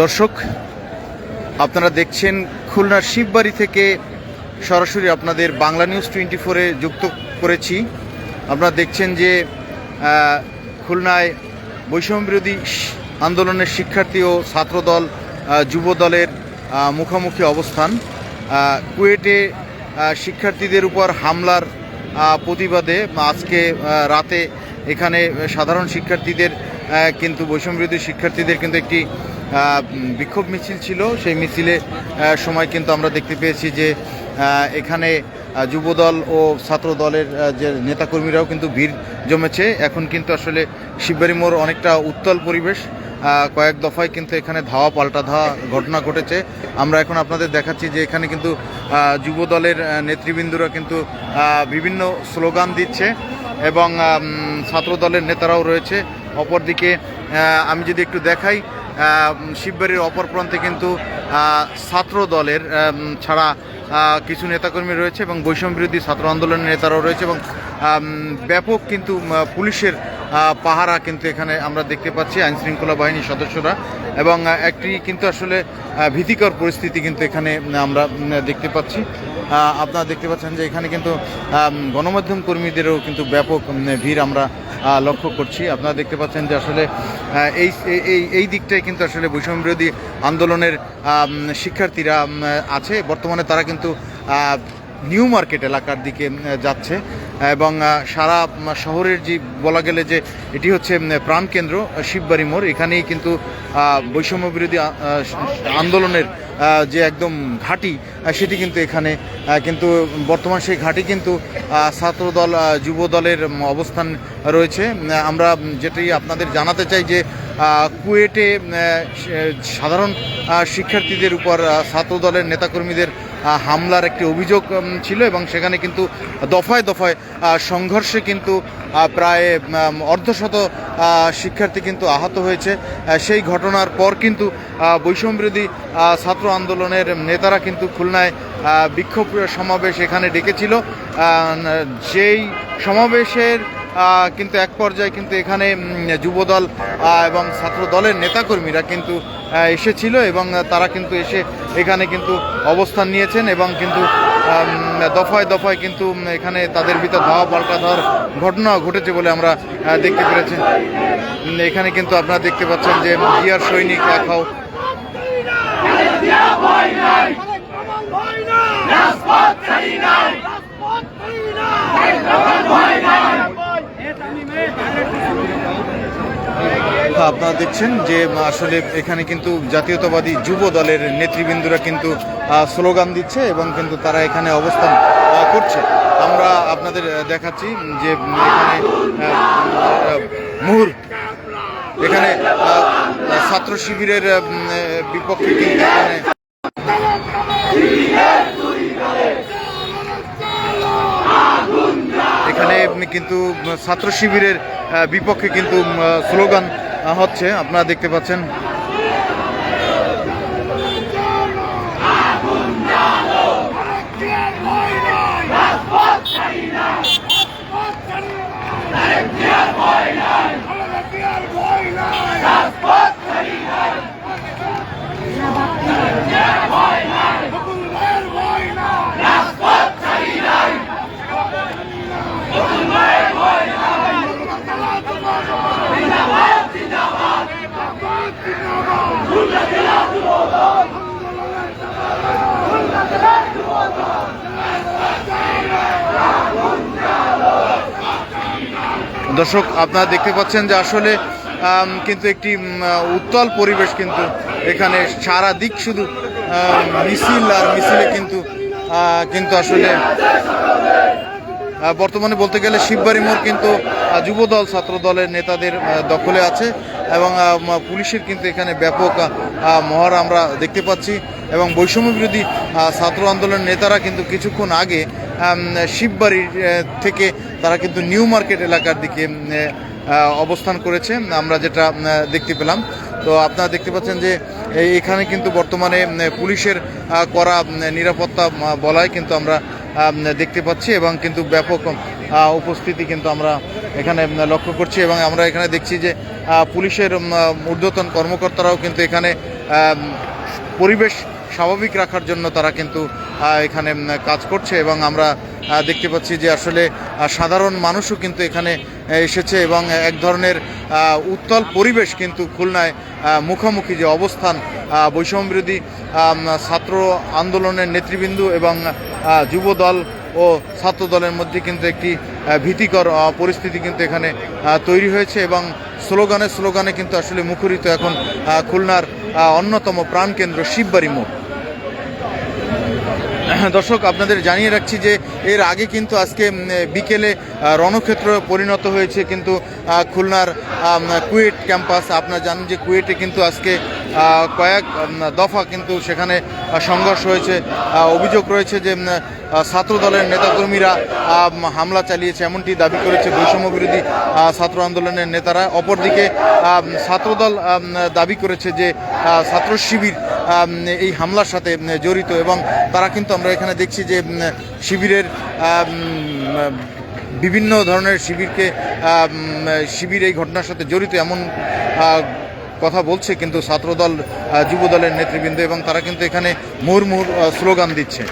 দর্শক আপনারা দেখছেন খুলনার শিববাড়ি থেকে সরাসরি আপনাদের বাংলা নিউজ টোয়েন্টি ফোরে যুক্ত করেছি। আপনারা দেখছেন যে খুলনায় বৈষম্য বিরোধী আন্দোলনের শিক্ষার্থী ও ছাত্রদল আহ, যুব দলের মুখোমুখি অবস্থান। কুয়েটে শিক্ষার্থীদের উপর হামলার প্রতিবাদে আজকে রাতে এখানে সাধারণ শিক্ষার্থীদের কিন্তু বৈষম্যবিরোধী শিক্ষার্থীদের কিন্তু একটি বিক্ষোভ মিছিল ছিল। সেই মিছিলে সময় কিন্তু আমরা দেখতে পেয়েছি যে এখানে যুবদল ও ছাত্র দলের যে নেতাকর্মীরাও কিন্তু ভিড় জমেছে। এখন কিন্তু আসলে শিববাড়ি মোড় অনেকটা উত্তল পরিবেশ। কয়েক দফায় কিন্তু এখানে ধাওয়া পাল্টা ধাওয়া ঘটনা ঘটেছে। আমরা এখন আপনাদের দেখাচ্ছি যে এখানে কিন্তু যুব দলের নেতৃবৃন্দরা কিন্তু বিভিন্ন স্লোগান দিচ্ছে এবং ছাত্র দলের নেতারাও রয়েছে। অপরদিকে আমি যদি একটু দেখাই শিববাড়ির অপর প্রান্তে কিন্তু ছাত্র দলের ছাড়া কিছু নেতাকর্মী রয়েছে এবং বৈষম্য বিরোধী ছাত্র আন্দোলনের নেতারাও রয়েছে এবং ব্যাপক কিন্তু পুলিশের পাহারা কিন্তু এখানে আমরা দেখতে পাচ্ছি আইন শৃঙ্খলা বাহিনীর সদস্যরা এবং একটি কিন্তু আসলে ভীতিকর পরিস্থিতি কিন্তু এখানে আমরা দেখতে পাচ্ছি। আপনারা দেখতে পাচ্ছেন যে এখানে কিন্তু গণমাধ্যম কর্মীদেরও কিন্তু ব্যাপক ভিড় আমরা লক্ষ্য করছি। আপনারা দেখতে পাচ্ছেন যে আসলে এই এই এই দিকটায় কিন্তু আসলে বৈষম্য বিরোধী আন্দোলনের শিক্ষার্থীরা আছে। বর্তমানে তারা কিন্তু নিউ মার্কেট এলাকার দিকে যাচ্ছে। এবং সারা শহরের যে, বলা গেলে যে, এটি হচ্ছে প্রাণকেন্দ্র, শিববাড়ি মোড়। এখানেই কিন্তু বৈষম্য বিরোধী আন্দোলনের যে একদম ঘাঁটি সেটি কিন্তু এখানে কিন্তু বর্তমান সেই ঘাঁটি কিন্তু ছাত্রদল যুব দলের অবস্থান রয়েছে। আমরা যেটি আপনাদের জানাতে চাই যে কুয়েটে সাধারণ শিক্ষার্থীদের উপর ছাত্রদলের নেতাকর্মীদের হামলার একটি অভিযোগ ছিল এবং সেখানে কিন্তু দফায় দফায় সংঘর্ষে কিন্তু প্রায় অর্ধশত শিক্ষার্থী কিন্তু আহত হয়েছে। সেই ঘটনার পর কিন্তু বৈষম্যবিরোধী ছাত্র আন্দোলনের নেতারা কিন্তু খুলনায় বিক্ষোভ সমাবেশ এখানে ডেকেছিল। যেই সমাবেশের কিন্তু এক পর্যায়ে কিন্তু এখানে যুবদল এবং ছাত্র দলের নেতাকর্মীরা কিন্তু এসেছিল এবং তারা কিন্তু এসে এখানে কিন্তু অবস্থান নিয়েছেন এবং কিন্তু দফায় দফায় কিন্তু এখানে তাদের ভিতর ধাওয়া পাল্টা দেওয়ার ঘটনা ঘটেছে বলে আমরা দেখতে পেরেছি। এখানে কিন্তু আপনারা দেখতে পাচ্ছেন যে জিয়ার সৈনিক একাও আপনারা দেখছেন যে আসলে এখানে কিন্তু জাতীয়তাবাদী যুব দলের নেতৃবৃন্দরা কিন্তু স্লোগান দিচ্ছে এবং কিন্তু তারা এখানে অবস্থান করছে। আমরা আপনাদের দেখাচ্ছি যে এখানে মুহুর এখানে ছাত্র শিবিরের বিপক্ষে কিন্তু এখানে এখানে কিন্তু ছাত্র শিবিরের বিপক্ষে কিন্তু স্লোগান হচ্ছে আপনারা দেখতে পাচ্ছেন দর্শক আপনারা দেখতে পাচ্ছেন যে আসলে কিন্তু একটি উত্তাল পরিবেশ কিন্তু এখানে সারা দিক শুধু মিছিল আর মিছিলে কিন্তু কিন্তু আসলে বর্তমানে বলতে গেলে শিববাড়ি মোড় কিন্তু আহ, যুবদল ছাত্র দলের নেতাদের দখলে আছে এবং পুলিশের কিন্তু এখানে ব্যাপক মহড়া আমরা দেখতে পাচ্ছি। এবং বৈষম্য বিরোধী ছাত্র আন্দোলনের নেতারা কিন্তু কিছুক্ষণ আগে শিববাড়ির থেকে তারা কিন্তু নিউ মার্কেট এলাকার দিকে অবস্থান করেছে। আমরা যেটা দেখতে পেলাম। তো আপনারা দেখতে পাচ্ছেন যে এখানে কিন্তু বর্তমানে পুলিশের করা নিরাপত্তা বলায় কিন্তু আমরা দেখতে পাচ্ছি এবং কিন্তু ব্যাপক উপস্থিতি কিন্তু আমরা এখানে লক্ষ্য করছি এবং আমরা এখানে দেখছি যে পুলিশের ঊর্ধ্বতন কর্মকর্তারাও কিন্তু এখানে পরিবেশ স্বাভাবিক রাখার জন্য তারা কিন্তু এখানে কাজ করছে এবং আমরা দেখতে পাচ্ছি যে আসলে সাধারণ মানুষও কিন্তু এখানে এসেছে এবং এক ধরনের উত্তল পরিবেশ কিন্তু খুলনায় মুখোমুখি যে অবস্থান আহ, বৈষম্য বিরোধী ছাত্র আন্দোলনের নেতৃবৃন্দ এবং যুব দল ও ছাত্র দলের মধ্যে কিন্তু একটি ভীতিকর পরিস্থিতি কিন্তু এখানে তৈরি হয়েছে এবং স্লোগানে স্লোগানে কিন্তু আসলে মুখরিত এখন খুলনার অন্যতম প্রাণকেন্দ্র শিববাড়ি মোড়। দর্শক, আপনাদের জানিয়ে রাখছি যে এর আগে কিন্তু আজকে বিকেলে রণক্ষেত্র পরিণত হয়েছে কিন্তু খুলনার কুয়েট ক্যাম্পাস। আপনারা জানেন যে কুয়েটে কিন্তু আজকে কয়েক দফা কিন্তু সেখানে সংঘর্ষ হয়েছে। অভিযোগ রয়েছে যে ছাত্র দলের নেতাকর্মীরা হামলা চালিয়েছে এমনটি দাবি করেছে বৈষম্য বিরোধী ছাত্র আন্দোলনের নেতারা। অপরদিকে ছাত্রদল দাবি করেছে যে ছাত্র শিবির এই হামলার সাথে জড়িত এবং তারা কিন্তু আমরা এখানে দেখছি যে শিবিরের বিভিন্ন ধরনের শিবিরকে শিবির এই ঘটনার সাথে জড়িত এমন কথা বলছে কিন্তু ছাত্রদল যুবদলের নেতৃবৃন্দ এবং তারা কিন্তু এখানে মুহুর্মুহুর স্লোগান দিচ্ছে।